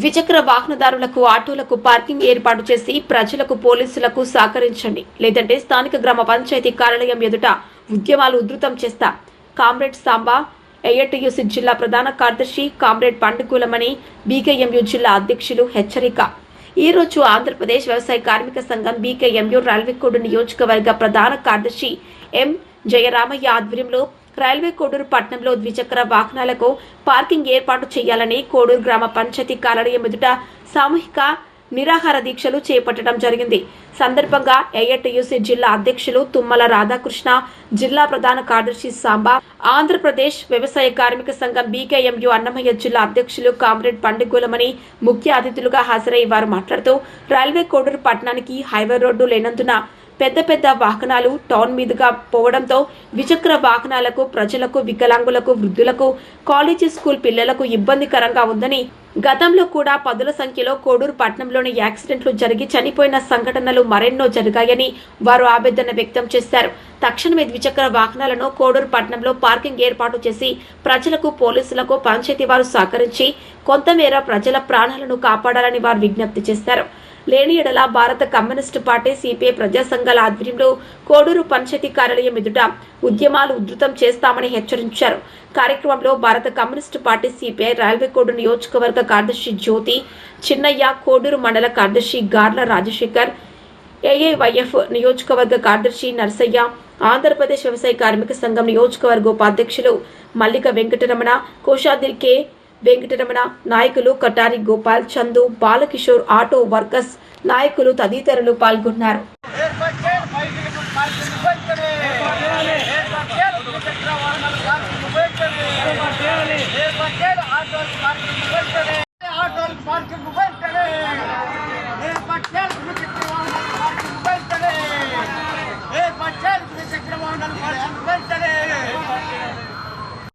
ద్విచక్ర వాహనదారులకు ఆటోలకు పార్కింగ్ ఏర్పాటు చేసి ప్రజలకు పోలీసులకు సహకరించండి. లేదంటే స్థానిక గ్రామ పంచాయతీ కార్యాలయం ఎదుట ఉద్యమాలు ఉధృతం చేస్తా. కామ్రేడ్ సాంబా ఏఐటియుసి జిల్లా ప్రధాన కార్యదర్శి కామ్రేడ్ పండుగూలమణి బీకేఎంయు జిల్లా అధ్యక్షులు హెచ్చరిక. ఈ రోజు ఆంధ్రప్రదేశ్ వ్యవసాయ కార్మిక సంఘం బీకేఎంయు రైల్వేకోడు నియోజకవర్గ ప్రధాన కార్యదర్శి ఎం జయరామయ్య ఆధ్వర్యంలో రైల్వే కోడూరు పట్టణంలో ద్విచక్ర వాహనాలకు పార్కింగ్ ఏర్పాటు చేయాలని కోడూరు గ్రామ పంచాయతీ కార్యాలయం ఎదుట సామూహిక నిరాహార దీక్షలు చేపట్టడం జరిగింది. సందర్భంగా ఏఐటియుసి జిల్లా అధ్యక్షులు తుమ్మల రాధాకృష్ణ జిల్లా ప్రధాన కార్యదర్శి సాంబా ఆంధ్రప్రదేశ్ వ్యవసాయ కార్మిక సంఘం బీకేఎంయు అన్నమయ్య జిల్లా అధ్యక్షులు కామ్రేడ్ పండుగోలమని ముఖ్య అతిథులుగా హాజరై వారు మాట్లాడుతూ రైల్వే కోడూరు పట్టణానికి హైవే రోడ్డు లేనందున పెద్ద పెద్ద వాహనాలు టౌన్ మీదుగా పోవడంతో ద్విచక్ర వాహనాలకు ప్రజలకు వికలాంగులకు వృద్ధులకు కాలేజీ స్కూల్ పిల్లలకు ఇబ్బందికరంగా ఉందని గతంలో కూడా పదుల సంఖ్యలో కోడూరు పట్టణంలోని యాక్సిడెంట్లు జరిగి చనిపోయిన సంఘటనలు మరెన్నో జరిగాయని వారు ఆవేదన వ్యక్తం చేశారు. తక్షణమే ద్విచక్ర వాహనాలను కోడూరు పట్టణంలో పార్కింగ్ ఏర్పాటు చేసి ప్రజలకు పోలీసులకు పంచాయతీ వారు సహకరించి కొంతమేర ప్రజల ప్రాణాలను కాపాడాలని వారు విజ్ఞప్తి చేశారు. లేని ఎడల భారత కమ్యూనిస్టు పార్టీ సిపిఐ ప్రజా సంఘాల ఆధ్వర్యంలో కోడూరు పంచాయతీ కార్యాలయం ఎదుట ఉద్యమాలు ఉధృతం చేస్తామని హెచ్చరించారు. కార్యక్రమంలో భారత communist party CPI Railway Kodur నియోజకవర్గ కార్యదర్శి జ్యోతి చిన్నయ్య కోడూరు మండల కార్యదర్శి గార్ల రాజశేఖర్ ఏఏవైఎఫ్ నియోజకవర్గ కార్యదర్శి నర్సయ్య ఆంధ్రప్రదేశ్ వ్యవసాయ కార్మిక సంఘం నియోజకవర్గ ఉపాధ్యక్షులు మల్లిక వెంకటరమణ కోశాధిరి కె. వెంకటరమణ నాయకులు కటారి గోపాల్ చందు బాలకిషోర్ ఆటో వర్కర్స్ నాయకులు తదితరులు పాల్గొన్నారు. ఏర్పడే